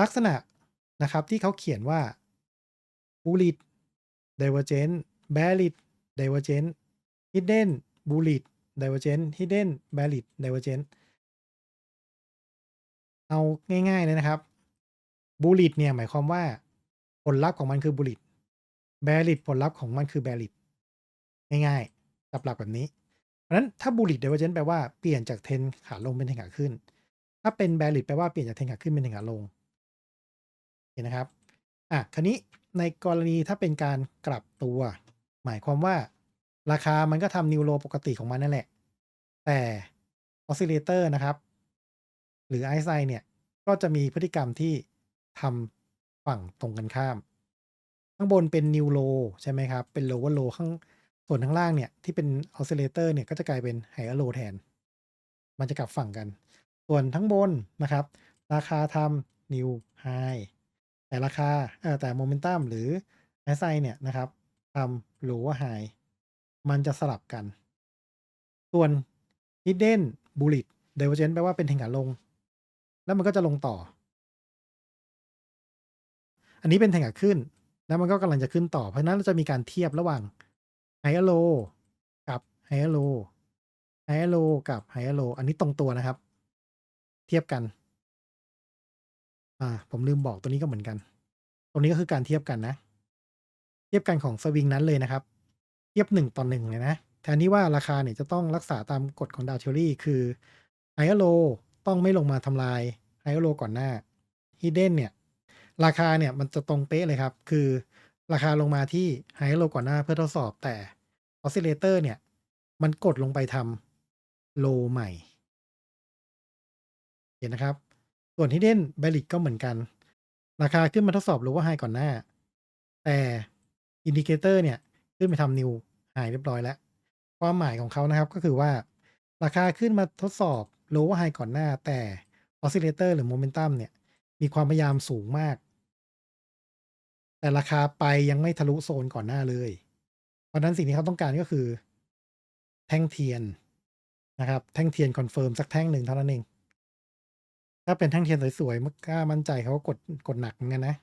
ลักษณะนะครับที่เขาเขียนว่า bullish divergent bearish divergent hidden bullish divergent hidden bearish divergent เอาง่ายๆเลยนะครับ bullish เนี่ยหมายความว่าผลลัพธ์ของมันคือ bullish bearish ผลลัพธ์ของมันคือ bearish ง่ายๆจับหลักแบบนี้ เพราะฉะนั้นถ้า bullish divergent แปลว่าเปลี่ยนจากเทนขาลงเป็นเทนขาขึ้น ถ้าเป็น bearish แปลว่าเปลี่ยนจากเทนขาขึ้นเป็นเทนขาลง เห็นนะครับอะคราวนี้ในกรณีถ้าเป็นการกลับตัว หมายความว่าราคามันก็ทำนิวโลปกติของมันนั่นแหละ แต่ออสซิเลเตอร์นะครับ หรือไอซ์ไซเนี่ย ก็จะมีพฤติกรรมที่ทำฝั่งตรงกันข้าม ข้างบนเป็นนิวโลใช่ไหมครับ เป็นโลว์โลข้างส่วนข้างล่างเนี่ย ที่เป็นออสซิเลเตอร์เนี่ยก็จะกลายเป็นไฮโลแทน มันจะกลับฝั่งกัน ส่วนทั้งบนนะครับ ราคาทำนิวไฮ แต่ราคาเอ่อแต่โมเมนตัมหรือไอไซเนี่ยนะครับทำโลว์ไฮมันจะสลับกัน ส่วน hidden bullish divergent แปลว่าเป็นแทงขาลง แล้วมันก็จะลงต่อ อันนี้เป็นแทงขาขึ้น แล้วมันก็กำลังจะขึ้นต่อ เพราะนั้นเราจะมีการเทียบระหว่างไฮโลกับไฮโลไฮโลกับไฮโลอันนี้ตรงตัวนะครับ เทียบกัน อ่า ผมลืมบอกตัวนี้ก็เหมือนกัน ตรงนี้ก็คือการเทียบกันนะ เทียบกันของสวิงนั้นเลยนะครับ เทียบหนึ่งต่อหนึ่งเลยนะ แทนที่ว่าราคาเนี่ยจะต้องรักษาตามกฎของดาวเทอรี่ คือไฮโลต้องไม่ลงมาทำลายไฮโลก่อนหน้าฮิดเด้นเนี่ย ราคาเนี่ยมันจะตรงเป๊ะเลยครับ คือราคาลงมาที่ไฮโลก่อนหน้าเพื่อทดสอบแต่ออสซิเลเตอร์เนี่ย มันกดลงไปทำโลใหม่ เห็นนะครับ ส่วน Hidden b e a r i s ก็เหมือนกัน ราคาขึ้นมาทดสอบ lower high ก่อนหน้า แต่อินดิเคเตอร์เนี่ยขึ้นไปทำ new high เรียบร้อยแล้ว ความหมายของเขานะครับก็คือว่า ราคาขึ้นมาทดสอบ lower high ก่อนหน้า แต่ oscillator หรือ momentum เนี่ย มีความพยายามสูงมาก แต่ราคาไปยังไม่ทะลุโซนก่อนหน้าเลย เพราะนั้นสิ่งที่เขาต้องการก็คือ แท่งเทียนนะครับ แท่งเทียนคอนเฟิร์มสักแท่งหนึ่งเท่านั้นเอง ถ้าเป็นแท่งเทียนสวยๆมันกล้ามั่นใจเขาก็กดกดหนักเหมือนกันนะ